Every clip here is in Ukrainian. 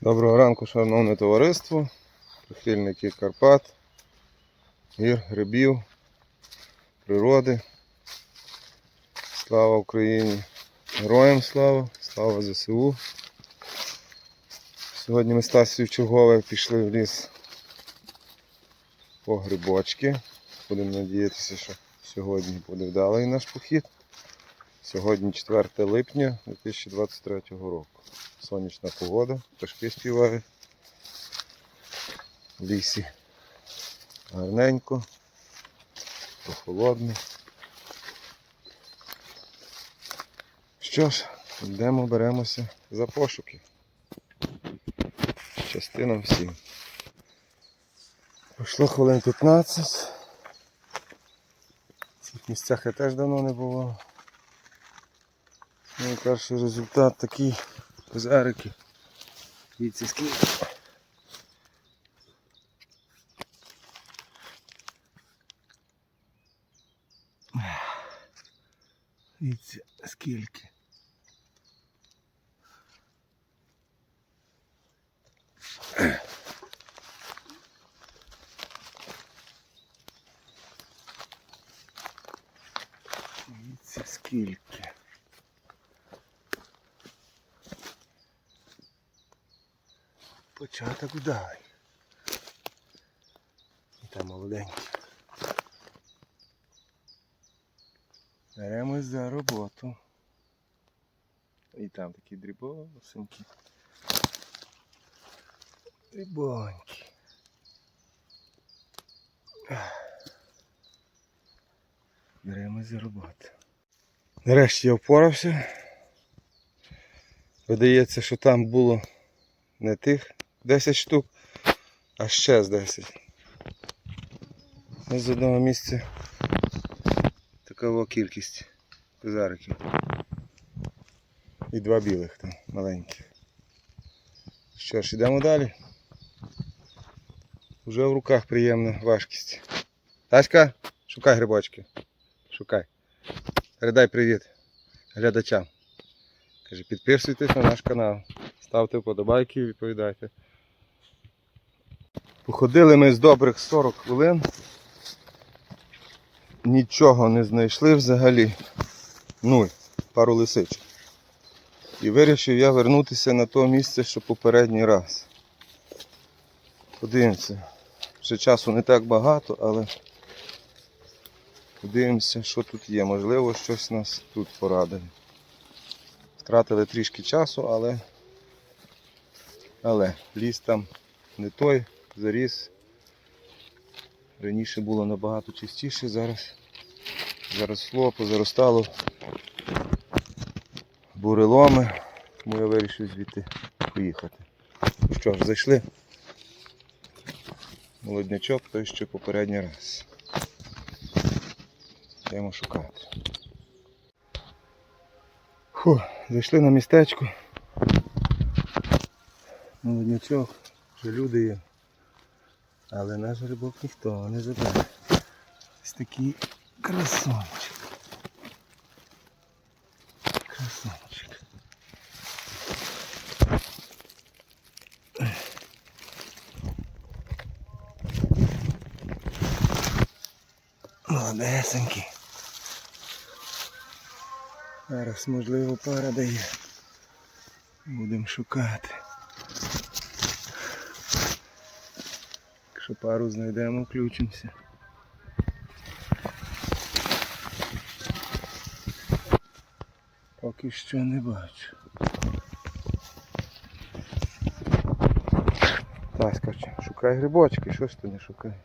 Доброго ранку, шановне товариство, прихильники Карпат, гір, грибів, природи. Слава Україні! Героям слава! Слава ЗСУ! Сьогодні ми з Тасію чергове пішли в ліс по грибочки. Будемо надіятися, що сьогодні буде вдалий наш похід. Сьогодні 4 липня 2023 року. Сонячна погода, пташки співають. В лісі гарненько, прохолодно. Що ж, йдемо, беремося за пошуки. Щасти нам всім. Пройшло хвилин 15. В цих місцях я теж давно не було. Ну, і перший результат такий козарики. Дивіться скільки. Дивіться скільки. Дивіться скільки. Початок вдалий. І там молоденький. Беремось за роботу. І там такі дрібосенькі. Дрібонькі. Беремось за роботу. Нарешті я впорався. Видається, що там було не тих 10 штук, а ще з 10. Ось з одного місця така кількість козариків. І два білих там маленьких. Що ж, йдемо далі. Уже в руках приємна важкість. Таська, шукай грибочки. Шукай. Передай привіт глядачам. Каже, підписуйтесь на наш канал. Ставте вподобайки і відповідайте. Походили ми з добрих 40 хвилин. Нічого не знайшли взагалі. Нуль. Пару лисичок. І вирішив я вернутися на те місце, що попередній раз. Подивимося. Ще часу не так багато, але подивимося, що тут є. Можливо, щось нас тут порадить. Втратили трішки часу, але але ліс там не той, заріс. Раніше було набагато чистіше, зараз заросло, позаростало буреломи, тому я вирішив звідти поїхати. Що ж, зайшли. Молоднячок, той ще попередній раз. Йдемо шукати. Фу, зайшли на містечко. Молоднячок, вже люди є. Але наш грибок ніхто не забере. Ось такий красончик. Красончик. Молодесенький. Зараз можливо пара дає. Будемо шукати. Якщо пару знайдемо, включимося. Поки що не бачу. Таська, шукай грибочки, що ж ти не шукаєш?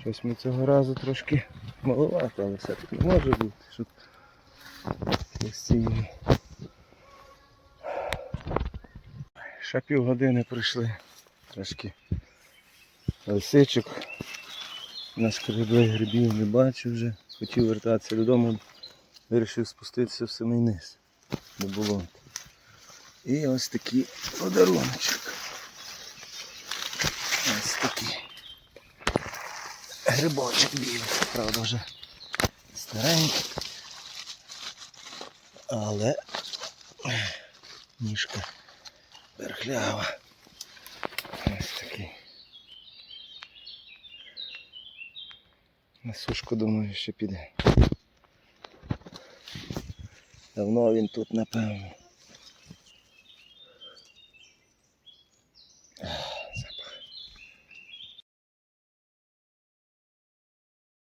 Щось ми цього разу трошки маловато, але все-таки може бути, щоб постійно. Ще півгодини пройшли. Трошки лисичок. Нашкребли грибів не бачу вже. Хотів вертатися додому, вирішив спуститися в самий низ. Не було. І ось такий подаруночок. Ось такий. Грибочок білий, правда вже старенький. Але ніжка Берхлява. Ось такий. На сушку, думаю, ще піде. Давно він тут, напевно.